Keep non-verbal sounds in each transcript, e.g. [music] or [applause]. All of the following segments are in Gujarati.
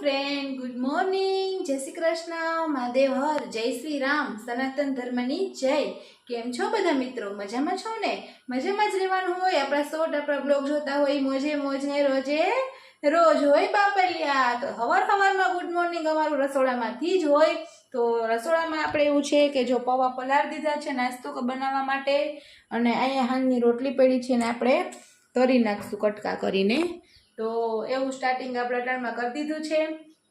ફ્રેન્ડ ગુડ મોર્નિંગ જય શ્રી કૃષ્ણ. મહાદેવ હર. જય શ્રી રામ. સનાતન ધર્મની જય. કેમ છો બધા મિત્રો? મજામાં છો ને? મજામાં જ રહેવાનું હોય. આપણા શોર્ટ, આપણા બ્લોગ જોતા હોય, મોજે, મોજ, રોજે, રોજ હોય બાપલિયા. તો હવાર હવારમાં ગુડ મોર્નિંગ અમારું રસોડામાંથી જ હોય. તો રસોડામાં આપણે એવું છે કે જો પૌવા પલાર દીધા છે, નાસ્તો બનાવવા માટે. અને અહીંયા હાંજની રોટલી પડી છે ને આપણે તરી નાખશું કટકા કરીને. તો એવું સ્ટાર્ટિંગ આપણે અટાણમાં કરી દીધું છે.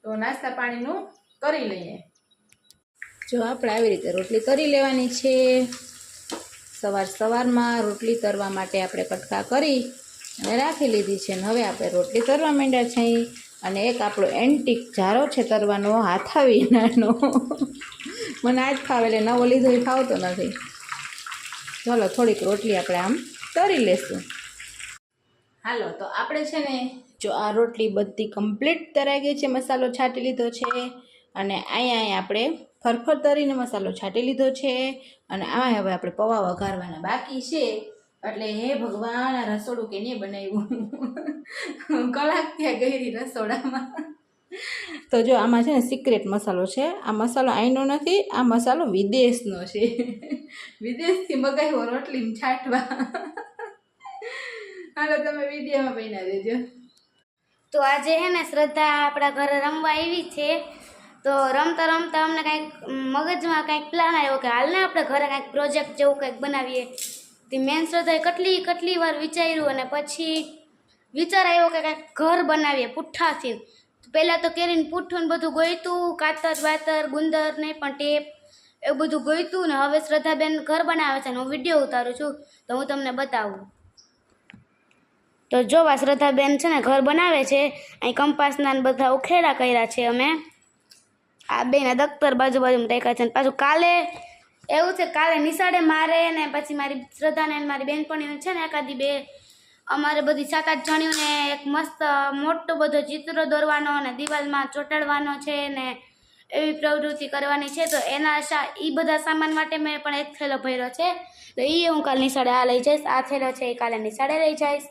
તો નાસ્તા પાણીનું કરી લઈએ. જો આપણે આવી રીતે રોટલી કરી લેવાની છે. સવાર સવારમાં રોટલી તરવા માટે આપણે કટકા કરી અને રાખી લીધી છે. અને હવે આપણે રોટલી તરવા માંડ્યા છીએ અને એક આપણો એન્ટિક જારો છે તરવાનો હાથાવી નાનો મને આજ ફાવે એટલે નવો લીધો એ ફાવતો નથી. ચાલો થોડીક રોટલી આપણે આમ તરી લેશું. હાલો, તો આપણે છે ને, જો આ રોટલી બધી કમ્પ્લીટ તરાઈ ગઈ છે, મસાલો છાંટી લીધો છે, અને અહીંયા આપણે ફરફર તરીને મસાલો છાંટી લીધો છે, અને આમાં હવે આપણે પૌવા વઘારવાના બાકી છે, એટલે હે ભગવાન, આ રસોડું કે નહીં બનાવ્યું? [laughs] કલાક ત્યાં ગઈ રસોડામાં. તો જો આમાં છે ને સિક્રેટ મસાલો છે, આ મસાલો અહીંનો નથી, આ મસાલો વિદેશનો છે. [laughs] વિદેશથી મગાવ્યો રોટલી છાંટવા. હાલો, તમે વિડીયોમાં બના દેજો તો આજે હે ને શ્રદ્ધા આપણા ઘરે રમવા આવી છે. તો રમતા રમતા અમને કાંઈક મગજમાં કાંઈક પ્લાન આવ્યો કે હાલને આપણે ઘરે કાંઈક પ્રોજેક્ટ જેવું કાંઈક બનાવીએ. તે મેન શ્રદ્ધાએ કેટલી કેટલી વાર વિચાર્યું અને પછી વિચાર આવ્યો કે કાંઈક ઘર બનાવીએ પુઠ્ઠાથી. પહેલાં તો કેરીને પુઠ્ઠું ને બધું ગોયતું કાતર, બાતર, ગુંદર નહીં પણ ટેપ એવું બધું ગોયતું ને હવે શ્રદ્ધાબેન ઘર બનાવે છે અને હું વીડિયો ઉતારું છું. તો હું તમને બતાવું. તો જો શ્રદ્ધાબેન છે ને ઘર બનાવે છે. અહીં કંપાસના બધા ઉખેડા કર્યા છે અમે. આ બેના દફતર બાજુ બાજુ રાખ્યા છે પાછું કાલે એવું છે કાલે નિશાળે મારે ને પછી મારી શ્રદ્ધાને મારી બહેનપણીઓ છે ને એકાદી બે અમારે બધી સાત આઠ જણીઓને એક મસ્ત મોટો બધો ચિત્ર દોરવાનો અને દિવાલમાં ચોંટાડવાનો છે ને એવી પ્રવૃત્તિ કરવાની છે. તો એના શા એ બધા સામાન માટે મેં પણ એક થેલો ભર્યો છે. તો એ હું કાલે નિશાળે આ લઈ જઈશ, આ થેલો છે એ કાલે નિશાળે લઈ જઈશ.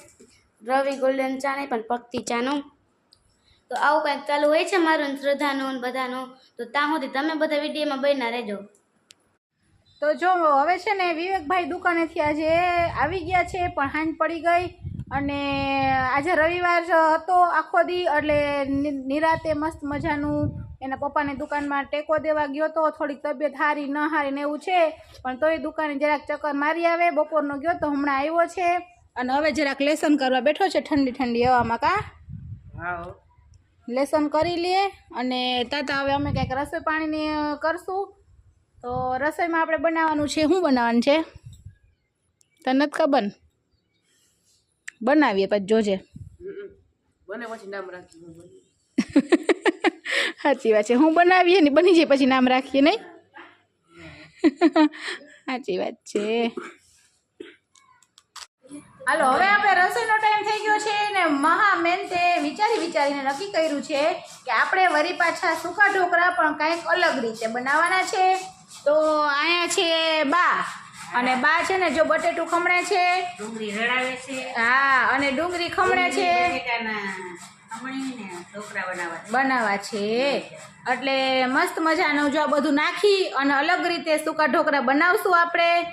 રવિ ગોલ્ડન ચા નહીં પણ ભક્તિ ચાનું. તો આવું કંઈક ચાલુ હોય છે મારું શ્રદ્ધાનું બધાનું? તો ત્યાં સુધી તમે બધા વિડીયોમાં બન્યા રહેજો. તો જો હવે છે ને વિવેકભાઈ દુકાનેથી આજે આવી ગયા છે, પણ હાંજ પડી ગઈ અને આજે રવિવાર હતો આખો દી, એટલે નિરાતે મસ્ત મજાનું એના પપ્પાની દુકાનમાં ટેકો દેવા ગયો તો થોડીક તબિયત હારી ન હારી ને એવું છે, પણ તોય દુકાને જરાક ચક્કર મારી આવે, બપોરનો ગયો તો હમણાં આવ્યો છે. અને હવે જરાક લેસન કરવા બેઠો છે ઠંડી ઠંડી હવામાં કા? લેસન કરી લઈએ અને તાતા હવે અમે કંઈક રસોઈ પાણીની કરશું. તો રસોઈમાં આપણે બનાવવાનું છે શું બનાવવાનું છે? તને નથી ખબર બનાવીએ પછી જોજે. બને પછી નામ [laughs] સાચી વાત છે. હું બનાવીએ ને બની જાય પછી નામ રાખીએ નહીં? [laughs] સાચી વાત છે. હાલો હવે આપણે રસોઈનો ટાઈમ થઈ ગયો છે ને મહા મેન તે વિચારી વિચારીને નક્કી કર્યું છે કે આપણે વરી પાછા સૂકા ઢોકળા પણ કાંઈક અલગ રીતે બનાવવાના છે. તો અહીંયા છે બા. અને બા છે ને જો બટેટું ખમણે છે. ડુંગળી રડાવે છે. હા અને ડુંગળી ખમણે છે. બનાવવા છે. એટલે મસ્ત મજાનું જો આ બધું નાખી અને અલગ રીતે સૂકા ઢોકળા બનાવશું આપણે.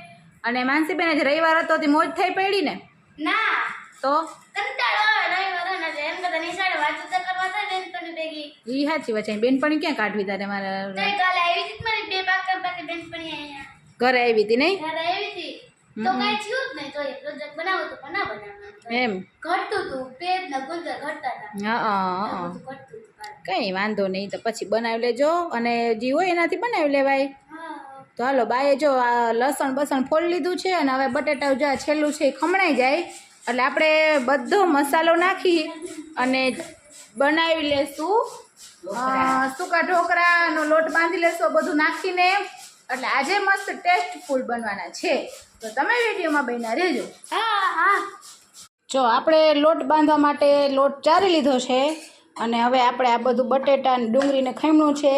અને માનસીબેન જ રવિવાર હતો મોજ થઈ પડી ને? ના. તો? કંટાળો આવે ને એમ કરતા નિશાળે વાતો તો કરવા થાય બેનપણી ભેગી. ઈ સાચી વાત છે. બેનપણી ક્યાં કાઢવી તારે તો મારા એ કાલે આવી હતી મારી બે પાકા બેન પણ અહીંયા. ઘરે આવી હતી નહીં? ઘરે આવી હતી. તો કઈ થયું જ નહીં. તો એ પ્રોજેક્ટ બનાવો તો પણ ના બનાવવાનું એમ? ઘટતું હતું. પેજ ને ગુંદર ઘટતા હતા. હા હા. કંઈ વાંધો નહીં. તો પછી બનાવી લેજો અને જે હોય એનાથી બનાવી લેવાય. તો હાલો બાએ જો આ લસણ બસણ ફોડી લીધું છે અને હવે બટેટા જો આ છેલ્લું છે એ ખમણાઈ જાય. એટલે આપણે બધો મસાલો નાખી અને બનાવી લેશું. સૂકા ઢોકળાનો લોટ બાંધી લેશું બધું નાખીને. એટલે આજે મસ્ત ટેસ્ટફુલ બનવાના છે. તો તમે વિડીયોમાં બન્યા રહેજો. હા હા. જો આપણે લોટ બાંધવા માટે લોટ ચારી લીધો છે. અને હવે આપણે આ બધું બટેટા ડુંગળીને ખમણું છે.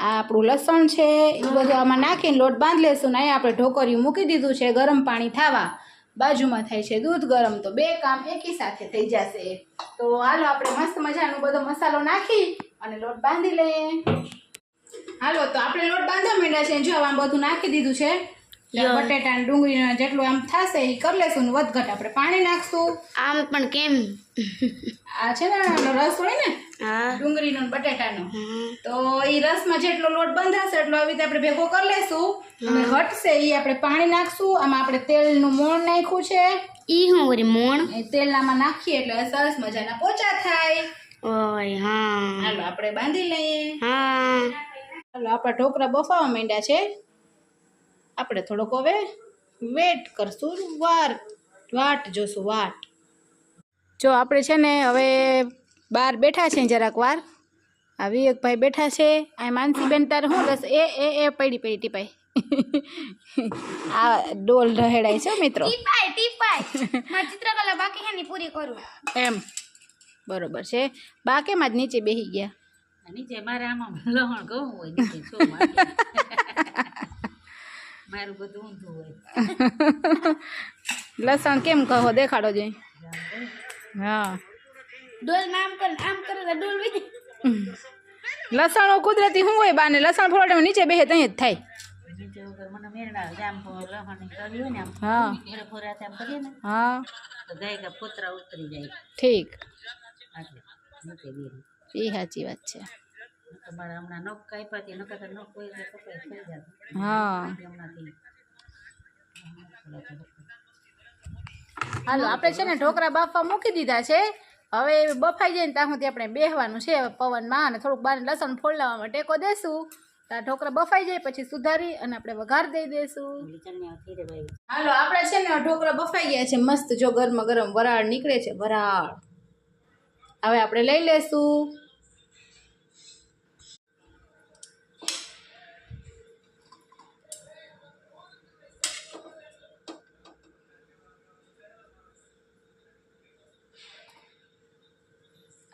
આ આપણું લસણ છે એ બધું આમાં નાખીને લોટ બાંધી લેશું ને અહીંયા આપણે ઢોકરિયું મૂકી દીધું છે ગરમ પાણી થવા બાજુમાં થાય છે દૂધ ગરમ. તો બે કામ એકી સાથે થઈ જશે. તો હાલો આપણે મસ્ત મજાનો બધો મસાલો નાખી અને લોટ બાંધી લઈએ. હાલો તો આપણે લોટ બાંધવા માંડ્યા છે જો આમાં બધું નાખી દીધું છે બટેટા ને ડુંગળી જેટલું આમ થશે એ કરી લેશું ને વધઘટ આપણે પાણી નાખશું. આમ પણ કેમ? આ છે ને રસ હોય ને ડુંગળીનો બટેટાનો. તો એ રસમાં જેટલો લોટ બંધાશે એટલો આવી રીતે આપણે ભેગો કરી લેશું. અને ઘટશે એ આપણે પાણી નાખશું. આમાં આપણે તેલનું મોણ નાખ્યું છે. ઈ હું વળી મોણ? તેલ આમાં નાખીએ એટલે સરસ મજાના પોચા થાય. ઓય હા. હાલો આપણે બાંધી લઈએ. હા. હાલો આપણા ઢોકળા બફાવા માંડ્યા છે. આપણે થોડોક હવે વેટ કરશું વાર વાટ જોશું વાટ. જો આપણે છે ને હવે બહાર બેઠા છે જરાક વાર. આ વિવેકભાઈ બેઠા છે આ માનસીબેન તારે શું રસ? એ એ એ પડી પડી ટીપાઈ. આ ડોલ રહેડાય છે મિત્રો. ટીપાય ટીપાય મારી ચિત્રકલા બાકી છે ને પૂરી કરું. એમ. બરોબર છે. બાકેમાં જ નીચે બેસી ગયા? નીચે મારે આમાં લહણ ઘઉં હોય નીચે મારે? મારું બધું ઊંધું હોય. [laughs] લસણ કેમ કહો? દેખાડો જોઈ. હા. ડોલ નામ કર આમ કરો તો ડોલ વી લસણ કુદરતી શું હોય બાને? લસણ ફોડે નીચે બેસે ત્યાં જ થાય. નીચે વગર મને મેળા જામ લહણની કરી હોય ને આમ. હા. ફેરે ફોરે આમ કરીએ ને હા. તો ગાય કા ફોતરા ઉતરી જાય. ઠીક. આટલે નીચે બેરી. એ સાચી વાત છે. તમારે હમણાં નખ કાપ્યાથી નકર તો નખ કોઈ કપાઈ થઈ જાય. હા. હમણાંથી. હાલો આપણે છે ને ઢોકળા બાફવા મૂકી દીધા છે. હવે બફાઈ જાય ને ત્યાં સુધી આપણે બેહવાનું છે પવનમાં અને થોડુંક બાર લસણ ફોડલાવામાં ટેકો દેશું. ત્યાં ઢોકળા બફાઈ જાય પછી સુધારી અને આપણે વઘાર દઈ ભાઈ હાલો આપણે છે ને ઢોકળા બફાઈ ગયા છે. મસ્ત જો ગરમ ગરમ વરાળ નીકળે છે વરાળ. હવે આપણે લઈ લેશું.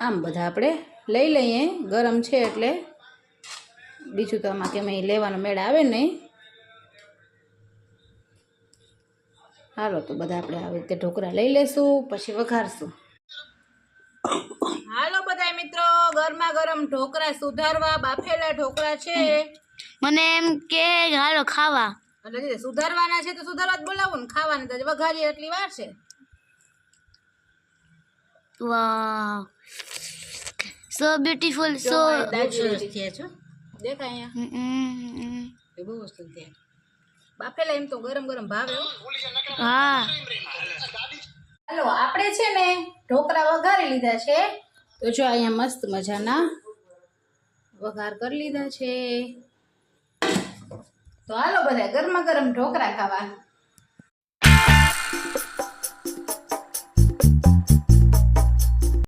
આમ બધા આપણે લઈ લઈએ. ગરમ છે એટલે. બીજું તો આમાં કેમ લેવાનો મેળ આવે નહીં. હાલો તો બધા આપણે આવી રીતે ઢોકળા લઈ લેશું પછી વઘારશું. હાલો બધા મિત્રો ગરમા ગરમ ઢોકળા સુધારવા. બાફેલા ઢોકળા છે. મને એમ કે હાલો ખાવા. એટલે જે સુધારવાના છે તો સુધારવા જ બોલાવું ને. ખાવાના તો વઘારીએ એટલી વાર છે. વાવ સો બ્યુટીફુલ સો સરસ થયા છો. દેખાય એ બહુ વસ્તુ બાફેલા એમ તો ગરમ ગરમ ભાવે હા. હાલો આપણે છે ને ઢોકળા વઘારી લીધા છે. તો જો અહીંયા મસ્ત મજાના વઘાર કરી લીધા છે. તો હાલો બધા ગરમા ગરમ ઢોકળા ખાવા.